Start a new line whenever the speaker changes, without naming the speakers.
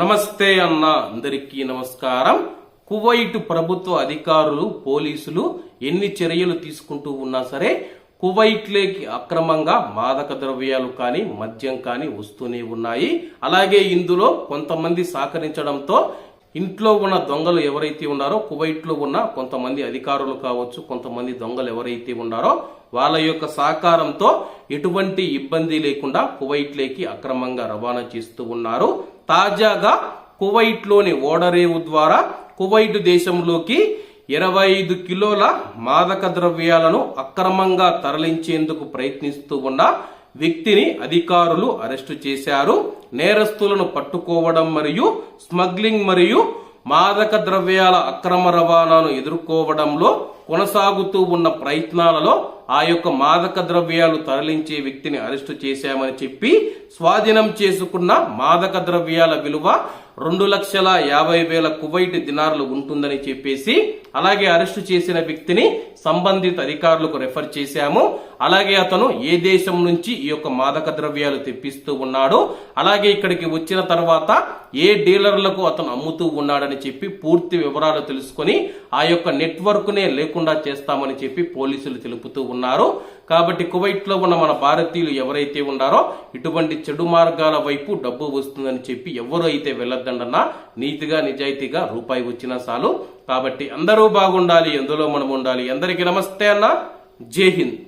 నమస్తే అన్న అందరికీ నమస్కారం. కువైట్ ప్రభుత్వ అధికారులు పోలీసులు ఎన్ని చర్యలు తీసుకుంటూ ఉన్నా సరే కువైట్లోకి అక్రమంగా మాదక ద్రవ్యాలు కానీ మద్యం కానీ వస్తూనే ఉన్నాయి. అలాగే ఇందులో కొంతమంది సహకరించడంతో ఇంట్లో ఉన్న దొంగలు ఎవరైతే ఉన్నారో కువైట్లో ఉన్న కొంతమంది అధికారులు కావచ్చు కొంతమంది దొంగలు ఎవరైతే ఉన్నారో వాళ్ళ యొక్క సహకారంతో ఎటువంటి ఇబ్బంది లేకుండా కువైట్లోకి అక్రమంగా రవాణా చేస్తూ ఉన్నారు. తాజాగా కువైట్లోని ఓడరేవు ద్వారా కువైట్ దేశంలోకి ఇరవై ఐదు కిలోల మాదక ద్రవ్యాలను అక్రమంగా తరలించేందుకు ప్రయత్నిస్తూ ఉన్న వ్యక్తిని అధికారులు అరెస్టు చేశారు. నేరస్తులను పట్టుకోవడం మరియు స్మగ్లింగ్ మరియు మాదక ద్రవ్యాల అక్రమ రవాణాను ఎదుర్కోవడంలో కొనసాగుతూ ఉన్న ప్రయత్నాలలో ఆ యొక్క మాదక ద్రవ్యాలు తరలించే వ్యక్తిని అరెస్టు చేశామని చెప్పి స్వాధీనం చేసుకున్న మాదక ద్రవ్యాల విలువ రెండు లక్షల యాభై వేల కువైట్ దినార్లు ఉంటుందని చెప్పేసి అలాగే అరెస్టు చేసిన వ్యక్తిని సంబంధిత అధికారులకు రెఫర్ చేశాము. అలాగే అతను ఏ దేశం నుంచి ఈ యొక్క మాదక ద్రవ్యాలు తెప్పిస్తూ ఉన్నాడు. అలాగే ఇక్కడికి వచ్చిన తర్వాత ఏ డీలర్లకు అతను అమ్ముతూ ఉన్నాడని చెప్పి పూర్తి వివరాలు తెలుసుకొని ఆ యొక్క నెట్వర్క్నే లేకుండా చేస్తామని చెప్పి పోలీసులు తెలుపుతూ ఉన్నారు. కాబట్టి కువైట్లో ఉన్న మన భారతీయులు ఎవరైతే ఉన్నారో ఇటువంటి చెడు మార్గాల వైపు డబ్బు వస్తుందని చెప్పి ఎవరు అయితే వెళ్ళొద్దండన్నా నీతిగా నిజాయితీగా రూపాయి వచ్చినా చాలు. కాబట్టి అందరూ బాగుండాలి ఎందులో మనం ఉండాలి అందరికీ నమస్తే అన్న. జై హింద్.